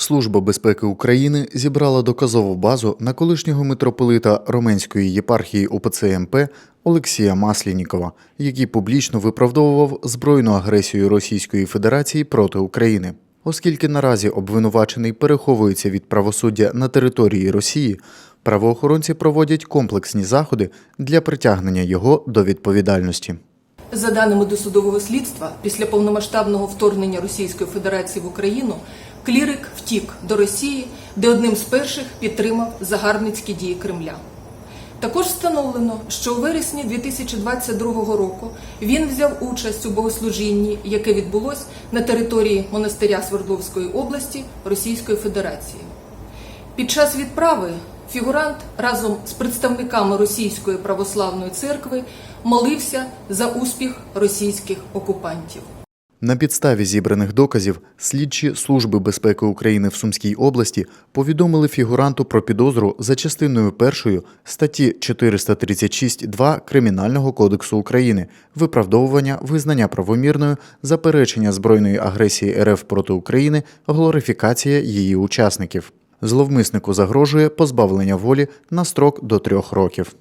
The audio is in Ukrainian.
Служба безпеки України зібрала доказову базу на колишнього митрополита Роменської єпархії УПЦ МП Олексія Маслінікова, який публічно виправдовував збройну агресію Російської Федерації проти України. Оскільки наразі обвинувачений переховується від правосуддя на території Росії, правоохоронці проводять комплексні заходи для притягнення його до відповідальності. За даними досудового слідства, після повномасштабного вторгнення Російської Федерації в Україну клірик втік до Росії, де одним з перших підтримав загарбницькі дії Кремля. Також встановлено, що у вересні 2022 року він взяв участь у богослужінні, яке відбулось на території монастиря Свердловської області Російської Федерації. Під час відправи фігурант разом з представниками Російської православної церкви молився за успіх російських окупантів. На підставі зібраних доказів слідчі Служби безпеки України в Сумській області повідомили фігуранту про підозру за частиною першою статті 436.2 Кримінального кодексу України виправдовування визнання правомірною, заперечення збройної агресії РФ проти України, глорифікація її учасників. Зловмиснику загрожує позбавлення волі на строк до трьох років.